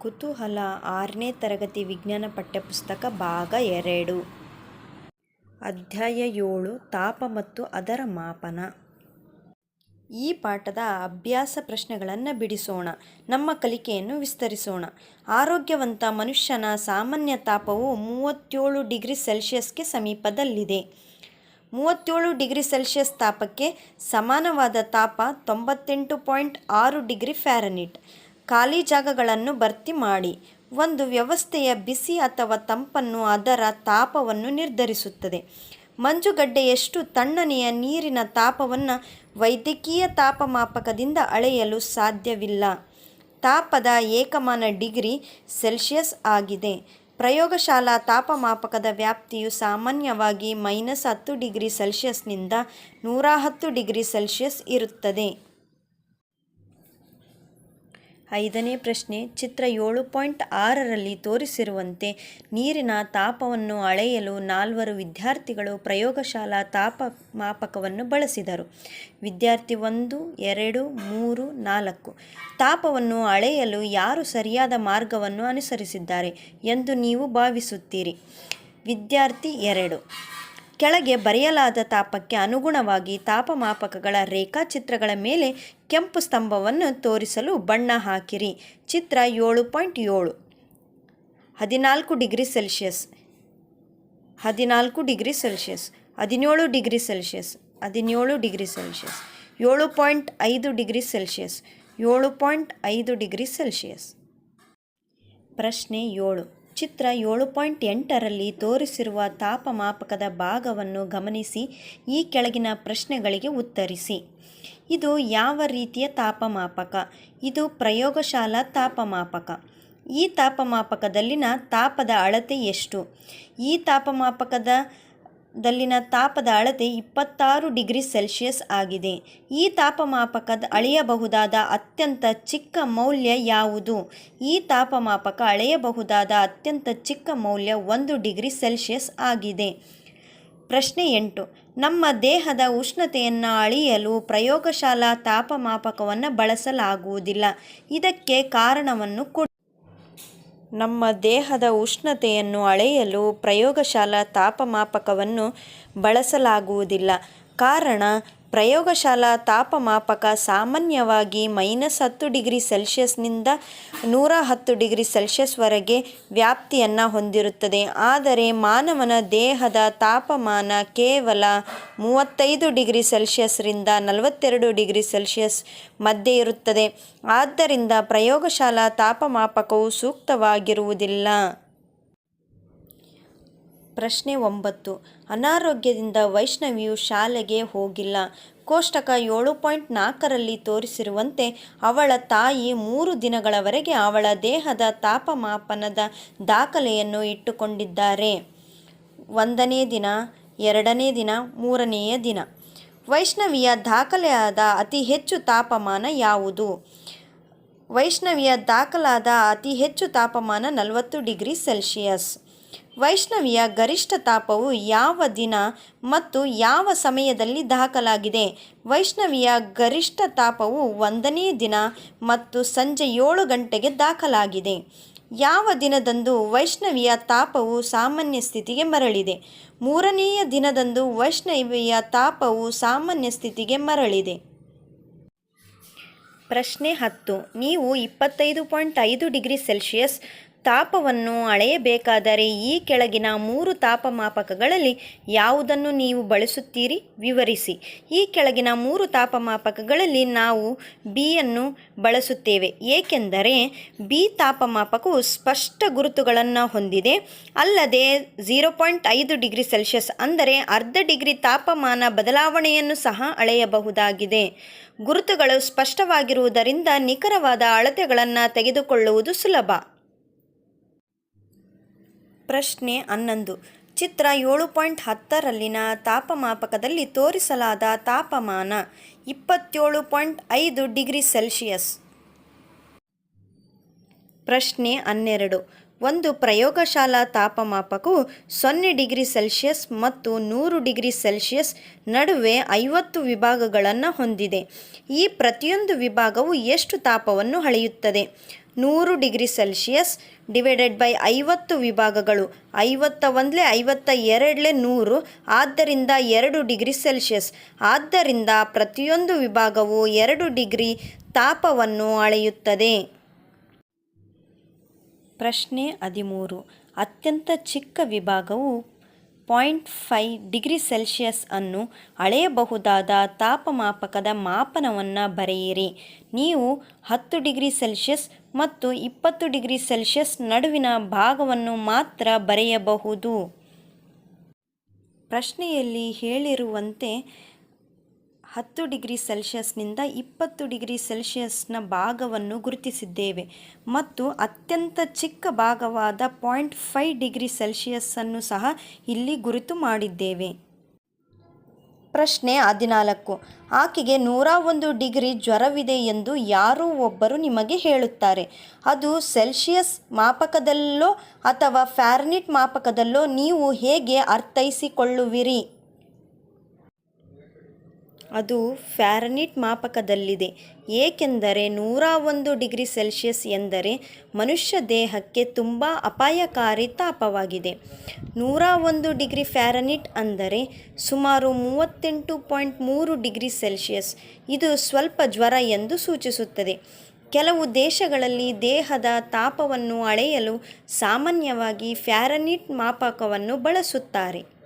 ಕುತೂಹಲ ಆರನೇ ತರಗತಿ ವಿಜ್ಞಾನ ಪಠ್ಯಪುಸ್ತಕ ಭಾಗ ಎರಡು. ಅಧ್ಯಾಯ ಏಳು, ತಾಪ ಮತ್ತು ಅದರ ಮಾಪನ. ಈ ಪಾಠದ ಅಭ್ಯಾಸ ಪ್ರಶ್ನೆಗಳನ್ನು ಬಿಡಿಸೋಣ, ನಮ್ಮ ಕಲಿಕೆಯನ್ನು ವಿಸ್ತರಿಸೋಣ. ಆರೋಗ್ಯವಂತ ಮನುಷ್ಯನ ಸಾಮಾನ್ಯ ತಾಪವು ಮೂವತ್ತೇಳು ಡಿಗ್ರಿ ಸೆಲ್ಸಿಯಸ್ಗೆ ಸಮೀಪದಲ್ಲಿದೆ. ಮೂವತ್ತೇಳು ಡಿಗ್ರಿ ಸೆಲ್ಸಿಯಸ್ ತಾಪಕ್ಕೆ ಸಮಾನವಾದ ತಾಪ ತೊಂಬತ್ತೆಂಟು ಪಾಯಿಂಟ್ ಆರು ಡಿಗ್ರಿ ಫ್ಯಾರನಿಟ್ ಖಾಲಿ ಜಾಗಗಳನ್ನು ಭರ್ತಿ ಮಾಡಿ, ಒಂದು ವ್ಯವಸ್ಥೆಯ ಬಿಸಿ ಅಥವಾ ತಂಪನ್ನು ಅದರ ತಾಪವನ್ನು ನಿರ್ಧರಿಸುತ್ತದೆ. ಮಂಜುಗಡ್ಡೆಯಷ್ಟು ತಣ್ಣನೆಯ ನೀರಿನ ತಾಪವನ್ನು ವೈದ್ಯಕೀಯ ತಾಪಮಾಪಕದಿಂದ ಅಳೆಯಲು ಸಾಧ್ಯವಿಲ್ಲ. ತಾಪದ ಏಕಮಾನ ಡಿಗ್ರಿ ಸೆಲ್ಸಿಯಸ್ ಆಗಿದೆ. ಪ್ರಯೋಗಶಾಲಾ ತಾಪಮಾಪಕದ ವ್ಯಾಪ್ತಿಯು ಸಾಮಾನ್ಯವಾಗಿ ಮೈನಸ್ ಹತ್ತು ಡಿಗ್ರಿ ಸೆಲ್ಸಿಯಸ್ನಿಂದ ನೂರ ಹತ್ತು ಡಿಗ್ರಿ ಸೆಲ್ಸಿಯಸ್ ಇರುತ್ತದೆ. ಐದನೇ ಪ್ರಶ್ನೆ, ಚಿತ್ರ ಏಳು ಪಾಯಿಂಟ್ ಆರರಲ್ಲಿ ತೋರಿಸಿರುವಂತೆ ನೀರಿನ ತಾಪವನ್ನು ಅಳೆಯಲು ನಾಲ್ವರು ವಿದ್ಯಾರ್ಥಿಗಳು ಪ್ರಯೋಗಶಾಲಾ ತಾಪ ಮಾಪಕವನ್ನು ಬಳಸಿದರು. ವಿದ್ಯಾರ್ಥಿ ಒಂದು, ಎರಡು, ಮೂರು, ನಾಲ್ಕು. ತಾಪವನ್ನು ಅಳೆಯಲು ಯಾರು ಸರಿಯಾದ ಮಾರ್ಗವನ್ನು ಅನುಸರಿಸಿದ್ದಾರೆ ಎಂದು ನೀವು ಭಾವಿಸುತ್ತೀರಿ. ವಿದ್ಯಾರ್ಥಿ ಎರಡು. ಕೆಳಗೆ ಬರೆಯಲಾದ ತಾಪಕ್ಕೆ ಅನುಗುಣವಾಗಿ ತಾಪಮಾಪಕಗಳ ರೇಖಾಚಿತ್ರಗಳ ಮೇಲೆ ಕೆಂಪು ಸ್ತಂಭವನ್ನು ತೋರಿಸಲು ಬಣ್ಣ ಹಾಕಿರಿ. ಚಿತ್ರ ಏಳು ಪಾಯಿಂಟ್ ಏಳು. ಹದಿನಾಲ್ಕು ಡಿಗ್ರಿ ಸೆಲ್ಸಿಯಸ್ ಹದಿನಾಲ್ಕು ಡಿಗ್ರಿ ಸೆಲ್ಸಿಯಸ್ ಹದಿನೇಳು ಡಿಗ್ರಿ ಸೆಲ್ಸಿಯಸ್ ಹದಿನೇಳು ಡಿಗ್ರಿ ಸೆಲ್ಸಿಯಸ್ ಏಳು ಪಾಯಿಂಟ್ ಐದು ಡಿಗ್ರಿ ಸೆಲ್ಸಿಯಸ್ ಏಳು ಪಾಯಿಂಟ್ ಐದು ಡಿಗ್ರಿ ಸೆಲ್ಸಿಯಸ್ ಪ್ರಶ್ನೆ ಏಳು. ಚಿತ್ರ ಏಳು ಪಾಯಿಂಟ್ ಎಂಟರಲ್ಲಿ ತೋರಿಸಿರುವ ತಾಪಮಾಪಕದ ಭಾಗವನ್ನು ಗಮನಿಸಿ, ಈ ಕೆಳಗಿನ ಪ್ರಶ್ನೆಗಳಿಗೆ ಉತ್ತರಿಸಿ. ಇದು ಯಾವ ರೀತಿಯ ತಾಪಮಾಪಕ? ಇದು ಪ್ರಯೋಗಶಾಲಾ ತಾಪಮಾಪಕ. ಈ ತಾಪಮಾಪಕದಲ್ಲಿನ ತಾಪದ ಅಳತೆ ಎಷ್ಟು? ಈ ತಾಪಮಾಪಕದ ದಲ್ಲಿನ ತಾಪದ ಅಳತೆ ಇಪ್ಪತ್ತಾರು ಡಿಗ್ರಿ ಸೆಲ್ಸಿಯಸ್ ಆಗಿದೆ. ಈ ತಾಪಮಾಪಕದ ಅಳೆಯಬಹುದಾದ ಅತ್ಯಂತ ಚಿಕ್ಕ ಮೌಲ್ಯ ಯಾವುದು? ಈ ತಾಪಮಾಪಕ ಅಳೆಯಬಹುದಾದ ಅತ್ಯಂತ ಚಿಕ್ಕ ಮೌಲ್ಯ ಒಂದು ಡಿಗ್ರಿ ಸೆಲ್ಸಿಯಸ್ ಆಗಿದೆ. ಪ್ರಶ್ನೆ ಎಂಟು. ನಮ್ಮ ದೇಹದ ಉಷ್ಣತೆಯನ್ನು ಅಳೆಯಲು ಪ್ರಯೋಗಶಾಲಾ ತಾಪಮಾಪಕವನ್ನು ಬಳಸಲಾಗುವುದಿಲ್ಲ. ಇದಕ್ಕೆ ಕಾರಣವನ್ನು ಕೊಡಿ. ನಮ್ಮ ದೇಹದ ಉಷ್ಣತೆಯನ್ನು ಅಳೆಯಲು ಪ್ರಯೋಗಶಾಲಾ ತಾಪಮಾಪಕವನ್ನು ಬಳಸಲಾಗುವುದಿಲ್ಲ. ಕಾರಣ ಪ್ರಯೋಗಶಾಲಾ ತಾಪಮಾಪಕ ಸಾಮಾನ್ಯವಾಗಿ ಮೈನಸ್ ಹತ್ತು ಡಿಗ್ರಿ ಸೆಲ್ಸಿಯಸ್ನಿಂದ ನೂರ ಹತ್ತು ಡಿಗ್ರಿ ಸೆಲ್ಸಿಯಸ್ವರೆಗೆ ವ್ಯಾಪ್ತಿಯನ್ನು ಹೊಂದಿರುತ್ತದೆ. ಆದರೆ ಮಾನವನ ದೇಹದ ತಾಪಮಾನ ಕೇವಲ ಮೂವತ್ತೈದು ಡಿಗ್ರಿ ಸೆಲ್ಸಿಯಸ್ರಿಂದ ನಲವತ್ತೆರಡು ಡಿಗ್ರಿ ಸೆಲ್ಸಿಯಸ್ ಮಧ್ಯೆ ಇರುತ್ತದೆ. ಆದ್ದರಿಂದ ಪ್ರಯೋಗಶಾಲಾ ತಾಪಮಾಪಕವು ಸೂಕ್ತವಾಗಿರುವುದಿಲ್ಲ. ಪ್ರಶ್ನೆ ಒಂಬತ್ತು. ಅನಾರೋಗ್ಯದಿಂದ ವೈಷ್ಣವಿಯು ಶಾಲೆಗೆ ಹೋಗಿಲ್ಲ. ಕೋಷ್ಟಕ ಏಳು ಪಾಯಿಂಟ್ ನಾಲ್ಕರಲ್ಲಿ ತೋರಿಸಿರುವಂತೆ ಅವಳ ತಾಯಿ ಮೂರು ದಿನಗಳವರೆಗೆ ಅವಳ ದೇಹದ ತಾಪಮಾಪನದ ದಾಖಲೆಯನ್ನು ಇಟ್ಟುಕೊಂಡಿದ್ದಾರೆ. ಒಂದನೇ ದಿನ, ಎರಡನೇ ದಿನ, ಮೂರನೆಯ ದಿನ. ವೈಷ್ಣವಿಯ ದಾಖಲೆಯಾದ ಅತಿ ಹೆಚ್ಚು ತಾಪಮಾನ ಯಾವುದು? ವೈಷ್ಣವಿಯ ದಾಖಲಾದ ಅತಿ ಹೆಚ್ಚು ತಾಪಮಾನ ನಲವತ್ತು ಡಿಗ್ರಿ ಸೆಲ್ಸಿಯಸ್ ವೈಷ್ಣವಿಯ ಗರಿಷ್ಠ ತಾಪವು ಯಾವ ದಿನ ಮತ್ತು ಯಾವ ಸಮಯದಲ್ಲಿ ದಾಖಲಾಗಿದೆ? ವೈಷ್ಣವಿಯ ಗರಿಷ್ಠ ತಾಪವು ಒಂದನೇ ದಿನ ಮತ್ತು ಸಂಜೆ ಏಳು ಗಂಟೆಗೆ ದಾಖಲಾಗಿದೆ. ಯಾವ ದಿನದಂದು ವೈಷ್ಣವಿಯ ತಾಪವು ಸಾಮಾನ್ಯ ಸ್ಥಿತಿಗೆ ಮರಳಿದೆ? ಮೂರನೆಯ ದಿನದಂದು ವೈಷ್ಣವಿಯ ತಾಪವು ಸಾಮಾನ್ಯ ಸ್ಥಿತಿಗೆ ಮರಳಿದೆ. ಪ್ರಶ್ನೆ ಹತ್ತು. ನೀವು ಇಪ್ಪತ್ತೈದು ಪಾಯಿಂಟ್ ಐದು ಡಿಗ್ರಿ ಸೆಲ್ಸಿಯಸ್ ತಾಪವನ್ನು ಅಳೆಯಬೇಕಾದರೆ ಈ ಕೆಳಗಿನ ಮೂರು ತಾಪಮಾಪಕಗಳಲ್ಲಿ ಯಾವುದನ್ನು ನೀವು ಬಳಸುತ್ತೀರಿ? ವಿವರಿಸಿ. ಈ ಕೆಳಗಿನ ಮೂರು ತಾಪಮಾಪಕಗಳಲ್ಲಿ ನಾವು ಬಿಯನ್ನು ಬಳಸುತ್ತೇವೆ. ಏಕೆಂದರೆ ಬಿ ತಾಪಮಾಪಕವು ಸ್ಪಷ್ಟ ಗುರುತುಗಳನ್ನು ಹೊಂದಿದೆ. ಅಲ್ಲದೆ ಝೀರೋ ಪಾಯಿಂಟ್ ಐದು ಡಿಗ್ರಿ ಸೆಲ್ಸಿಯಸ್ ಅಂದರೆ ಅರ್ಧ ಡಿಗ್ರಿ ತಾಪಮಾನ ಬದಲಾವಣೆಯನ್ನು ಸಹ ಅಳೆಯಬಹುದಾಗಿದೆ. ಗುರುತುಗಳು ಸ್ಪಷ್ಟವಾಗಿರುವುದರಿಂದ ನಿಖರವಾದ ಅಳತೆಗಳನ್ನು ತೆಗೆದುಕೊಳ್ಳುವುದು ಸುಲಭ. ಪ್ರಶ್ನೆ ಹನ್ನೊಂದು. ಚಿತ್ರ ಏಳು ಪಾಯಿಂಟ್ ಹತ್ತರಲ್ಲಿನ ತಾಪಮಾಪಕದಲ್ಲಿ ತೋರಿಸಲಾದ ತಾಪಮಾನ ಇಪ್ಪತ್ತೇಳು ಪಾಯಿಂಟ್ ಐದು ಡಿಗ್ರಿ ಸೆಲ್ಸಿಯಸ್. ಪ್ರಶ್ನೆ ಹನ್ನೆರಡು. ಒಂದು ಪ್ರಯೋಗಶಾಲಾ ತಾಪಮಾಪಕವು ಸೊನ್ನೆ ಡಿಗ್ರಿ ಸೆಲ್ಸಿಯಸ್ ಮತ್ತು ನೂರು ಡಿಗ್ರಿ ಸೆಲ್ಸಿಯಸ್ ನಡುವೆ ಐವತ್ತು ವಿಭಾಗಗಳನ್ನು ಹೊಂದಿದೆ. ಈ ಪ್ರತಿಯೊಂದು ವಿಭಾಗವು ಎಷ್ಟು ತಾಪವನ್ನು ಅಳೆಯುತ್ತದೆ? ನೂರು ಡಿಗ್ರಿ ಸೆಲ್ಸಿಯಸ್ ಡಿವೈಡೆಡ್ ಬೈ ಐವತ್ತು ವಿಭಾಗಗಳು. ಐವತ್ತ ಒಂದಲೇ ಐವತ್ತ ಎರಡಲೇ ನೂರು, ಆದ್ದರಿಂದ ಎರಡು ಡಿಗ್ರಿ ಸೆಲ್ಸಿಯಸ್ ಆದ್ದರಿಂದ ಪ್ರತಿಯೊಂದು ವಿಭಾಗವು ಎರಡು ಡಿಗ್ರಿ ತಾಪವನ್ನು ಅಳೆಯುತ್ತದೆ. ಪ್ರಶ್ನೆ ಹದಿಮೂರು. ಅತ್ಯಂತ ಚಿಕ್ಕ ವಿಭಾಗವು ಪಾಯಿಂಟ್ ಫೈವ್ ಡಿಗ್ರಿ ಸೆಲ್ಸಿಯಸ್ ಅನ್ನು ಅಳೆಯಬಹುದಾದ ತಾಪಮಾಪಕದ ಮಾಪನವನ್ನು ಬರೆಯಿರಿ. ನೀವು ಹತ್ತು ಡಿಗ್ರಿ ಸೆಲ್ಸಿಯಸ್ ಮತ್ತು ಇಪ್ಪತ್ತು ಡಿಗ್ರಿ ಸೆಲ್ಸಿಯಸ್ ನಡುವಿನ ಭಾಗವನ್ನು ಮಾತ್ರ ಬರೆಯಬಹುದು. ಪ್ರಶ್ನೆಯಲ್ಲಿ ಹೇಳಿರುವಂತೆ ಹತ್ತು ಡಿಗ್ರಿ ಸೆಲ್ಸಿಯಸ್ನಿಂದ ಇಪ್ಪತ್ತು ಡಿಗ್ರಿ ಸೆಲ್ಸಿಯಸ್ನ ಭಾಗವನ್ನು ಗುರುತಿಸಿದ್ದೇವೆ ಮತ್ತು ಅತ್ಯಂತ ಚಿಕ್ಕ ಭಾಗವಾದ ಪಾಯಿಂಟ್ ಫೈವ್ ಡಿಗ್ರಿ ಸೆಲ್ಸಿಯಸ್ಸನ್ನು ಸಹ ಇಲ್ಲಿ ಗುರುತು ಮಾಡಿದ್ದೇವೆ. ಪ್ರಶ್ನೆ ಹದಿನಾಲ್ಕು. ಆಕೆಗೆ ನೂರ ಒಂದು ಡಿಗ್ರಿ ಜ್ವರವಿದೆ ಎಂದು ಯಾರೋ ಒಬ್ಬರು ನಿಮಗೆ ಹೇಳುತ್ತಾರೆ. ಅದು ಸೆಲ್ಸಿಯಸ್ ಮಾಪಕದಲ್ಲೋ ಅಥವಾ ಫ್ಯಾರ್ನಿಟ್ ಮಾಪಕದಲ್ಲೋ ನೀವು ಹೇಗೆ ಅರ್ಥೈಸಿಕೊಳ್ಳುವಿರಿ? ಅದು ಫ್ಯಾರನಿಟ್ ಮಾಪಕದಲ್ಲಿದೆ. ಏಕೆಂದರೆ ನೂರ ಒಂದು ಡಿಗ್ರಿ ಸೆಲ್ಸಿಯಸ್ ಎಂದರೆ ಮನುಷ್ಯ ದೇಹಕ್ಕೆ ತುಂಬ ಅಪಾಯಕಾರಿ ತಾಪವಾಗಿದೆ. ನೂರ ಒಂದು ಡಿಗ್ರಿ ಫ್ಯಾರನಿಟ್ ಅಂದರೆ ಸುಮಾರು ಮೂವತ್ತೆಂಟು ಪಾಯಿಂಟ್ ಮೂರು ಡಿಗ್ರಿ ಸೆಲ್ಸಿಯಸ್. ಇದು ಸ್ವಲ್ಪ ಜ್ವರ ಎಂದು ಸೂಚಿಸುತ್ತದೆ. ಕೆಲವು ದೇಶಗಳಲ್ಲಿ ದೇಹದ ತಾಪವನ್ನು ಅಳೆಯಲು ಸಾಮಾನ್ಯವಾಗಿ ಫ್ಯಾರನಿಟ್ ಮಾಪಕವನ್ನು ಬಳಸುತ್ತಾರೆ.